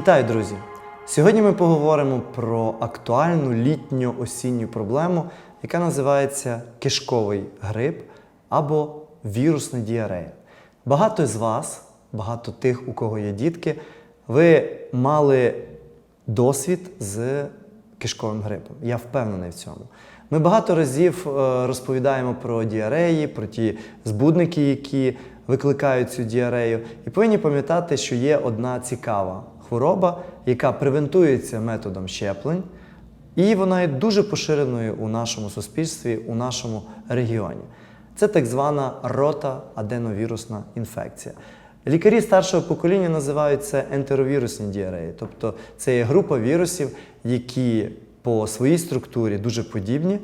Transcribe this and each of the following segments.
Вітаю, друзі! Сьогодні ми поговоримо про актуальну літню осінню проблему, яка називається кишковий грип або вірусна діарея. Багато з вас, багато тих, у кого є дітки, ви мали досвід з кишковим грипом. Я впевнений в цьому. Ми багато разів е, розповідаємо про діареї, про ті збудники, які викликають цю діарею, і повинні пам'ятати, що є одна цікава хвороба, яка превентується методом щеплень, і вона є дуже поширеною у нашому суспільстві, у нашому регіоні. Це так звана рота аденовірусна інфекція. Лікарі старшого покоління називають це ентеровірусні діареї, тобто це є група вірусів, які по своїй структурі дуже подібні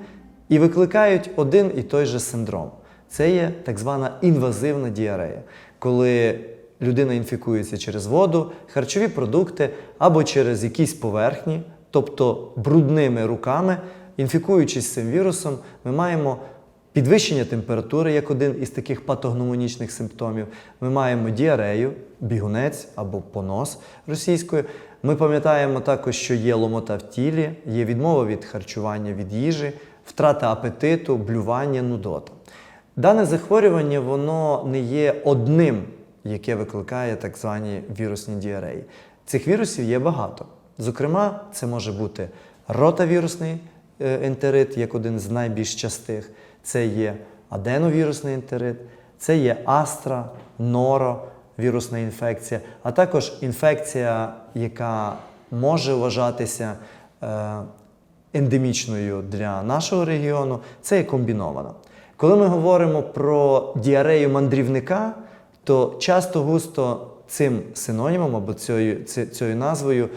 і викликають один і той же синдром. Це є так звана інвазивна діарея, коли людина інфікується через воду, харчові продукти або через якісь поверхні, тобто брудними руками, інфікуючись цим вірусом, ми маємо підвищення температури як один із таких патогномонічних симптомів. Ми маємо діарею, бігунець або понос російською. Ми пам'ятаємо також, що є ломота в тілі, є відмова від харчування від їжі, втрата апетиту, блювання, нудота. Дане захворювання воно не є одним, яке викликає так звані вірусні діареї. Цих вірусів є багато. Зокрема, це може бути ротавірусний е, ентерит, як один з найбільш частих. Це є аденовірусний ентерит, це є астра, норо, вірусна інфекція, а також інфекція, яка може вважатися е, ендемічною для нашого регіону, це є комбінована. Коли ми говоримо про діарею мандрівника, то часто густо цим синонімом або цією, цією назвою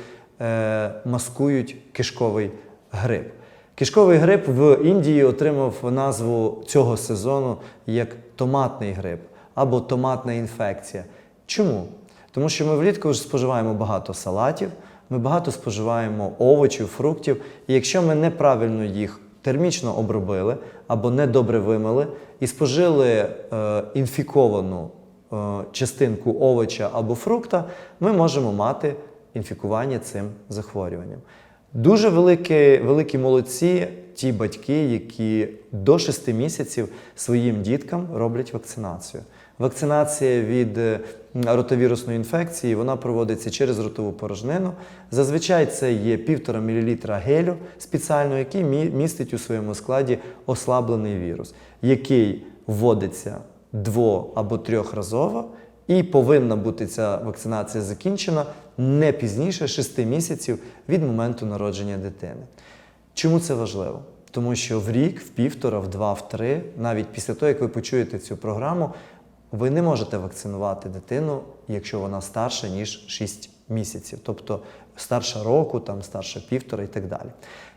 е, маскують кишковий грип. Кишковий грип в Індії отримав назву цього сезону як томатний грип або томатна інфекція. Чому? Тому що ми влітку вже споживаємо багато салатів, ми багато споживаємо овочів, фруктів, і якщо ми неправильно їх термічно обробили або недобре вимили і спожили е, інфіковану частинку овоча або фрукта, ми можемо мати інфікування цим захворюванням. Дуже великі, великі молодці ті батьки, які до 6 місяців своїм діткам роблять вакцинацію. Вакцинація від е, ротовірусної інфекції вона проводиться через ротову порожнину. Зазвичай це є 1,5 мл гелю спеціального, який містить у своєму складі ослаблений вірус, який вводиться дво- або трьохразово, і повинна бути ця вакцинація закінчена не пізніше 6 місяців від моменту народження дитини. Чому це важливо? Тому що в рік, в півтора, в два, в три, навіть після того, як ви почуєте цю програму, ви не можете вакцинувати дитину, якщо вона старша, ніж 6 місяців, тобто старша року, там, старша півтора і так далі.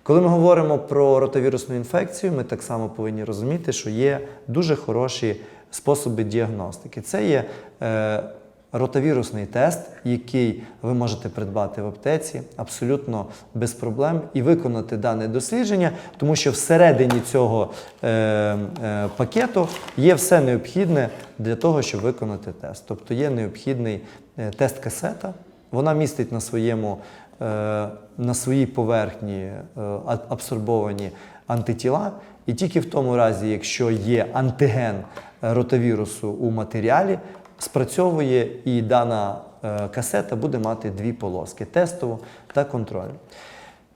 Коли ми говоримо про ротовірусну інфекцію, ми так само повинні розуміти, що є дуже хороші способи діагностики. Це є е, ротавірусний тест, який ви можете придбати в аптеці абсолютно без проблем і виконати дане дослідження, тому що всередині цього е, е, пакету є все необхідне для того, щоб виконати тест. Тобто є необхідний е, тест касета, вона містить на своєму е, на своїй поверхні е, абсорбовані антитіла, і тільки в тому разі, якщо є антиген ротавірусу у матеріалі, спрацьовує і дана е, касета буде мати дві полоски тестову та контрольну.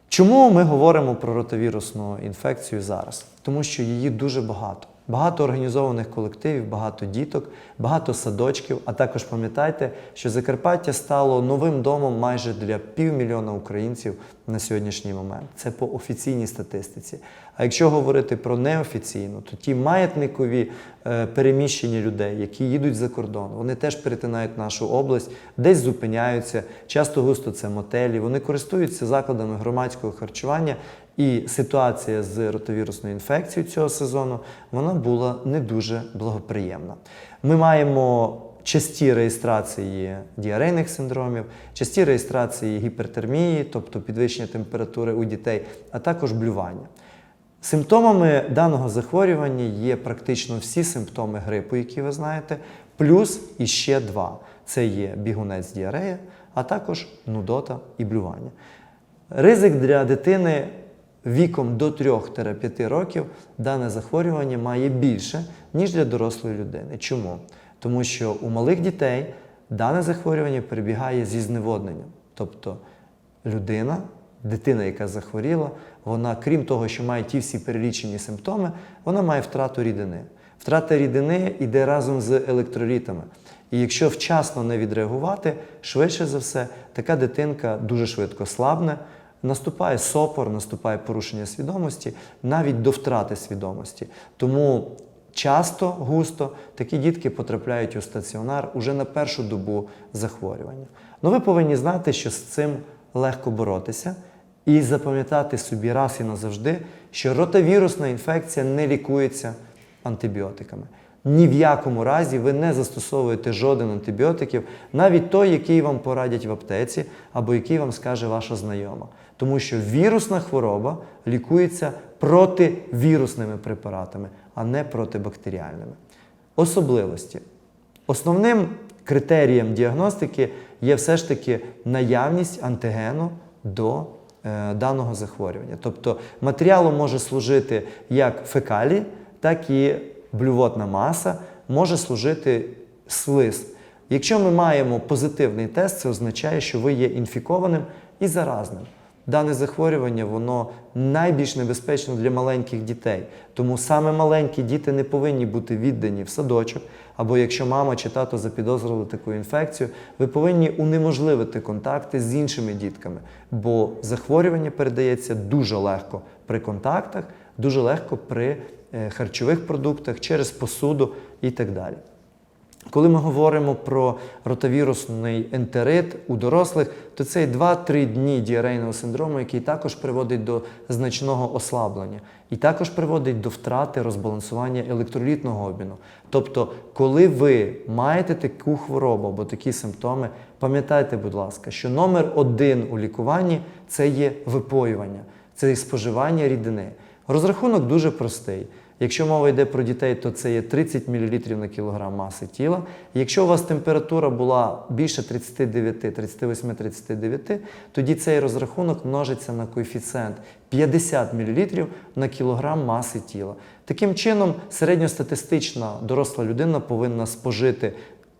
Чому ми говоримо про ротавірусну інфекцію зараз? Тому що її дуже багато. Багато організованих колективів, багато діток, багато садочків. А також пам'ятайте, що Закарпаття стало новим домом майже для півмільйона українців на сьогоднішній момент. Це по офіційній статистиці. А якщо говорити про неофіційну, то ті маятникові е, переміщення людей, які їдуть за кордон, вони теж перетинають нашу область, десь зупиняються. Часто густо це мотелі. Вони користуються закладами громадського харчування. І ситуація з ротовірусною інфекцією цього сезону вона була не дуже благоприємна. Ми маємо часті реєстрації діарейних синдромів, часті реєстрації гіпертермії, тобто підвищення температури у дітей, а також блювання. Симптомами даного захворювання є практично всі симптоми грипу, які ви знаєте, плюс іще два: це є бігунець діарея а також нудота і блювання. Ризик для дитини віком до 3-5 років дане захворювання має більше, ніж для дорослої людини. Чому? Тому що у малих дітей дане захворювання перебігає зі зневодненням. Тобто людина, дитина, яка захворіла, вона, крім того, що має ті всі перелічені симптоми, вона має втрату рідини. Втрата рідини йде разом з електролітами. І якщо вчасно не відреагувати, швидше за все, така дитинка дуже швидко слабне, наступає сопор, наступає порушення свідомості, навіть до втрати свідомості. Тому часто, густо такі дітки потрапляють у стаціонар уже на першу добу захворювання. Ну ви повинні знати, що з цим легко боротися і запам'ятати собі раз і назавжди, що ротавірусна інфекція не лікується антибіотиками. Ні в якому разі ви не застосовуєте жоден антибіотиків, навіть той, який вам порадять в аптеці, або який вам скаже ваша знайома. Тому що вірусна хвороба лікується противірусними препаратами, а не протибактеріальними. Особливості. Основним критерієм діагностики є все ж таки наявність антигену до е, даного захворювання. Тобто матеріалом може служити як фекалії, так і блювотна маса, може служити слиз. Якщо ми маємо позитивний тест, це означає, що ви є інфікованим і заразним. Дане захворювання воно найбільш небезпечно для маленьких дітей. Тому саме маленькі діти не повинні бути віддані в садочок. Або якщо мама чи тато запідозрили таку інфекцію, ви повинні унеможливити контакти з іншими дітками, бо захворювання передається дуже легко при контактах, дуже легко при е, харчових продуктах, через посуду і так далі. Коли ми говоримо про ротавірусний ентерит у дорослих, то це є 2-3 дні діарейного синдрому, який також приводить до значного ослаблення і також приводить до втрати розбалансування електролітного обміну. Тобто, коли ви маєте таку хворобу або такі симптоми, пам'ятайте, будь ласка, що номер один у лікуванні це є випоювання, це є споживання рідини. Розрахунок дуже простий. Якщо мова йде про дітей, то це є 30 мл на кілограм маси тіла. Якщо у вас температура була більше 39, 38, 39, тоді цей розрахунок множиться на коефіцієнт 50 мл на кілограм маси тіла. Таким чином, середньостатистична доросла людина повинна спожити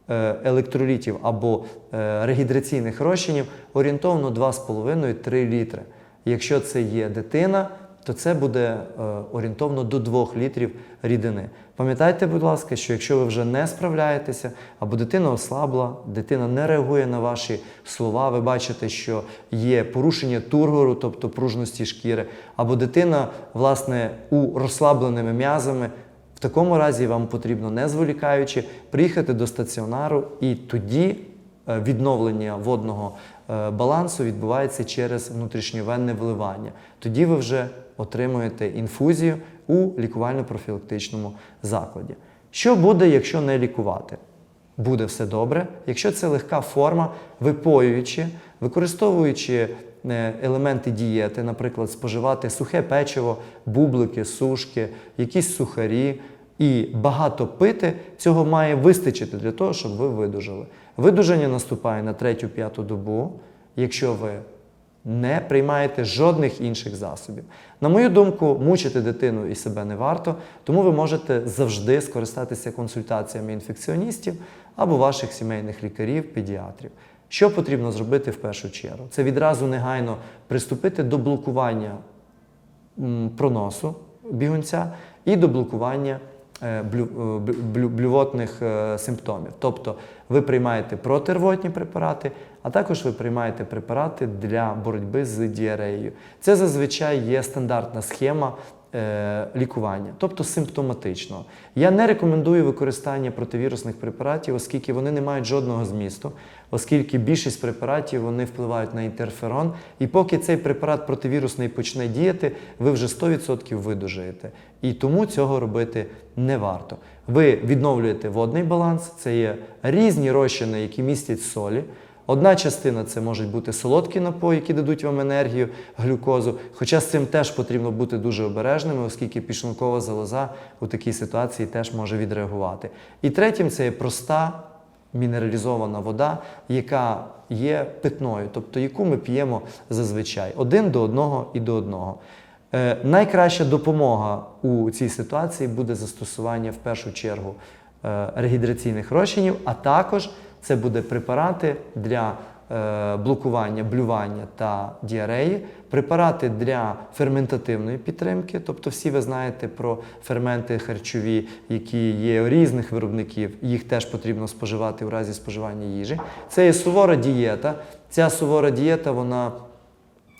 е, електролітів або е, регідраційних розчинів орієнтовно 2,5-3 літри. Якщо це є дитина, то це буде е, орієнтовно до 2 літрів рідини. Пам'ятайте, будь ласка, що якщо ви вже не справляєтеся, або дитина ослабла, дитина не реагує на ваші слова, ви бачите, що є порушення тургору, тобто пружності шкіри, або дитина, власне, у розслабленими м'язами. В такому разі вам потрібно, не зволікаючи, приїхати до стаціонару, і тоді е, відновлення водного е, балансу відбувається через внутрішньовенне вливання. Тоді ви вже отримуєте інфузію у лікувально-профілактичному закладі. Що буде, якщо не лікувати? Буде все добре, якщо це легка форма, випоюючи, використовуючи е, елементи дієти, наприклад, споживати сухе печиво, бублики, сушки, якісь сухарі і багато пити, цього має вистачити для того, щоб ви видужали. Видужання наступає на третю-п'яту добу, якщо ви не приймаєте жодних інших засобів. На мою думку, мучити дитину і себе не варто, тому ви можете завжди скористатися консультаціями інфекціоністів або ваших сімейних лікарів, педіатрів. Що потрібно зробити в першу чергу? Це відразу негайно приступити до блокування проносу бігунця і до блокування е, е, блю- блю- блювотних е, симптомів. Тобто ви приймаєте протирвотні препарати, а також ви приймаєте препарати для боротьби з діареєю. Це зазвичай є стандартна схема е, лікування, тобто симптоматичного. Я не рекомендую використання противірусних препаратів, оскільки вони не мають жодного змісту, оскільки більшість препаратів вони впливають на інтерферон. І поки цей препарат противірусний почне діяти, ви вже 100% видужаєте. І тому цього робити не варто. Ви відновлюєте водний баланс, це є різні розчини, які містять солі. Одна частина це можуть бути солодкі напої, які дадуть вам енергію, глюкозу. Хоча з цим теж потрібно бути дуже обережними, оскільки підшлункова залоза у такій ситуації теж може відреагувати. І третім це є проста мінералізована вода, яка є питною, тобто яку ми п'ємо зазвичай один до одного і до одного. Е, найкраща допомога у цій ситуації буде застосування в першу чергу е, регідраційних розчинів, а також це буде препарати для е, блокування, блювання та діареї, препарати для ферментативної підтримки, тобто всі ви знаєте про ферменти харчові, які є у різних виробників, їх теж потрібно споживати в разі споживання їжі. Це є сувора дієта. Ця сувора дієта, вона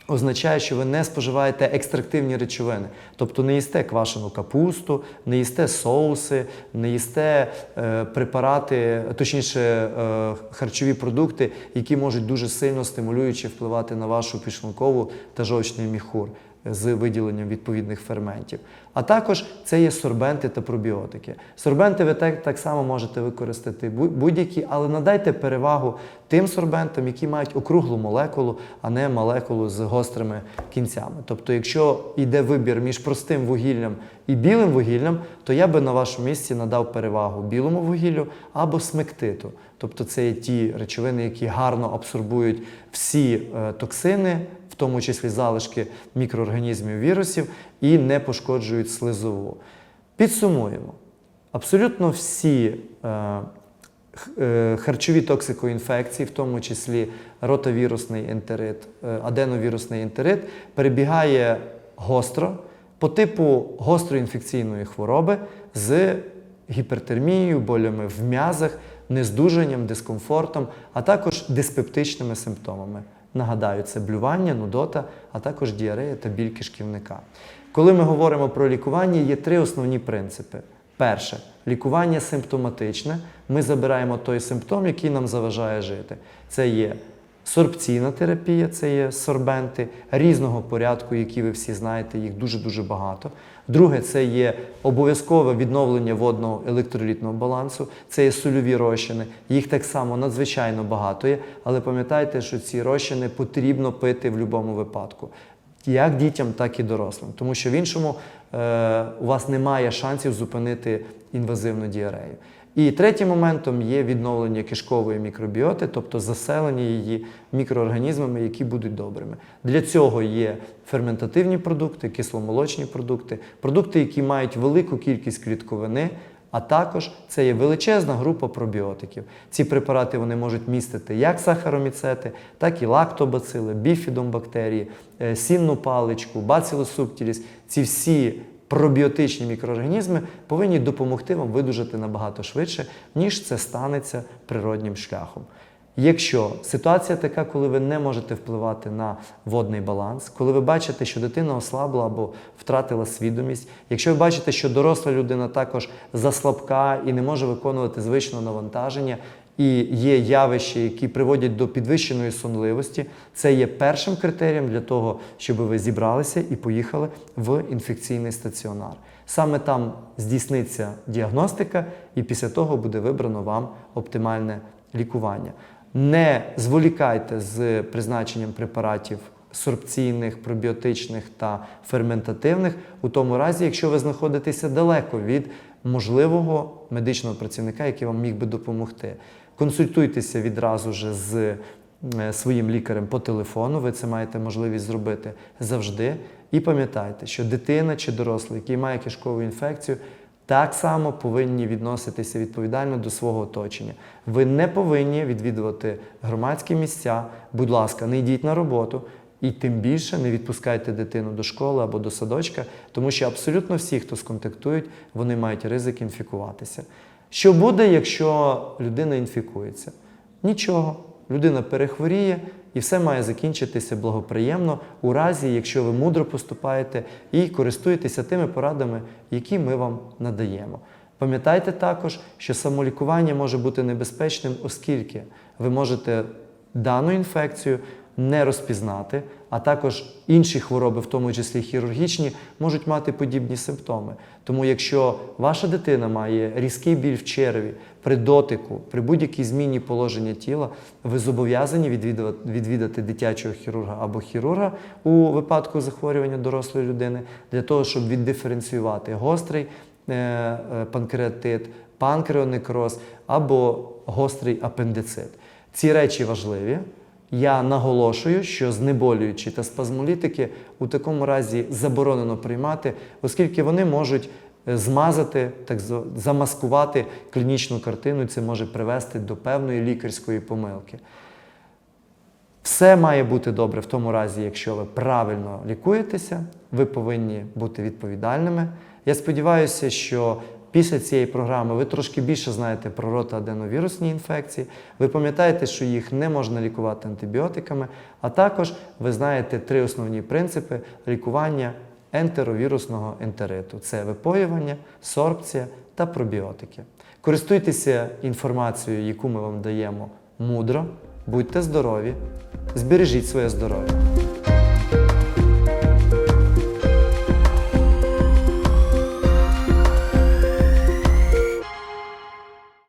означає, що ви не споживаєте екстрактивні речовини, тобто не їсте квашену капусту, не їсте соуси, не їсте е, препарати, точніше е, харчові продукти, які можуть дуже сильно стимулюючи впливати на вашу пішлункову та жовчний міхур з виділенням відповідних ферментів. А також це є сорбенти та пробіотики. Сорбенти ви так, так само можете використати будь-які, але надайте перевагу тим сорбентам, які мають округлу молекулу, а не молекулу з гострими кінцями. Тобто, якщо йде вибір між простим вугіллям і білим вугіллям, то я би на вашому місці надав перевагу білому вугіллю або смектиту. Тобто це є ті речовини, які гарно абсорбують всі е, токсини, в тому числі залишки мікроорганізмів вірусів, і не пошкоджують слизову. Підсумуємо. Абсолютно всі е, е, харчові токсикоінфекції, в тому числі ротавірусний ентерит, е, аденовірусний ентерит, перебігає гостро по типу гостроінфекційної хвороби з гіпертермією, болями в м'язах, нездужанням, дискомфортом, а також диспептичними симптомами. Нагадаю, це блювання, нудота, а також діарея та біль кишківника. Коли ми говоримо про лікування, є три основні принципи. Перше лікування симптоматичне. Ми забираємо той симптом, який нам заважає жити. Це є сорбційна терапія, це є сорбенти різного порядку, які ви всі знаєте, їх дуже-дуже багато. Друге, це є обов'язкове відновлення водного електролітного балансу, це є сольові розчини. Їх так само надзвичайно багато є, але пам'ятайте, що ці розчини потрібно пити в будь-якому випадку. Як дітям, так і дорослим, тому що в іншому е, у вас немає шансів зупинити інвазивну діарею. І третім моментом є відновлення кишкової мікробіоти, тобто заселення її мікроорганізмами, які будуть добрими. Для цього є ферментативні продукти, кисломолочні продукти, продукти, які мають велику кількість клітковини. А також це є величезна група пробіотиків. Ці препарати вони можуть містити як сахароміцети, так і лактобацили, біфідомбактерії, е, сінну паличку, бацилосубтіліс. Ці всі пробіотичні мікроорганізми повинні допомогти вам видужати набагато швидше, ніж це станеться природнім шляхом. Якщо ситуація така, коли ви не можете впливати на водний баланс, коли ви бачите, що дитина ослабла або втратила свідомість, якщо ви бачите, що доросла людина також заслабка і не може виконувати звичне навантаження, і є явища, які приводять до підвищеної сонливості, це є першим критерієм для того, щоб ви зібралися і поїхали в інфекційний стаціонар. Саме там здійсниться діагностика, і після того буде вибрано вам оптимальне лікування. Не зволікайте з призначенням препаратів сорбційних, пробіотичних та ферментативних у тому разі, якщо ви знаходитеся далеко від можливого медичного працівника, який вам міг би допомогти. Консультуйтеся відразу ж з е, своїм лікарем по телефону, ви це маєте можливість зробити завжди. І пам'ятайте, що дитина чи дорослий, який має кишкову інфекцію, так само повинні відноситися відповідально до свого оточення. Ви не повинні відвідувати громадські місця. Будь ласка, не йдіть на роботу. І тим більше не відпускайте дитину до школи або до садочка, тому що абсолютно всі, хто сконтактують, вони мають ризик інфікуватися. Що буде, якщо людина інфікується? Нічого. Людина перехворіє і все має закінчитися благоприємно у разі, якщо ви мудро поступаєте і користуєтеся тими порадами, які ми вам надаємо. Пам'ятайте також, що самолікування може бути небезпечним, оскільки ви можете дану інфекцію не розпізнати, а також інші хвороби, в тому числі хірургічні, можуть мати подібні симптоми. Тому, якщо ваша дитина має різкий біль в череві при дотику, при будь-якій зміні положення тіла, ви зобов'язані відвідати дитячого хірурга або хірурга у випадку захворювання дорослої людини для того, щоб віддиференціювати гострий е, е, панкреатит, панкреонекроз або гострий апендицит. Ці речі важливі. Я наголошую, що знеболюючі та спазмолітики у такому разі заборонено приймати, оскільки вони можуть е, змазати, так замаскувати клінічну картину, і це може привести до певної лікарської помилки. Все має бути добре в тому разі, якщо ви правильно лікуєтеся, ви повинні бути відповідальними. Я сподіваюся, що після цієї програми ви трошки більше знаєте про ротоаденовірусні інфекції. Ви пам'ятаєте, що їх не можна лікувати антибіотиками, а також ви знаєте три основні принципи лікування ентеровірусного ентериту: це випоювання, сорбція та пробіотики. Користуйтеся інформацією, яку ми вам даємо мудро, будьте здорові, збережіть своє здоров'я.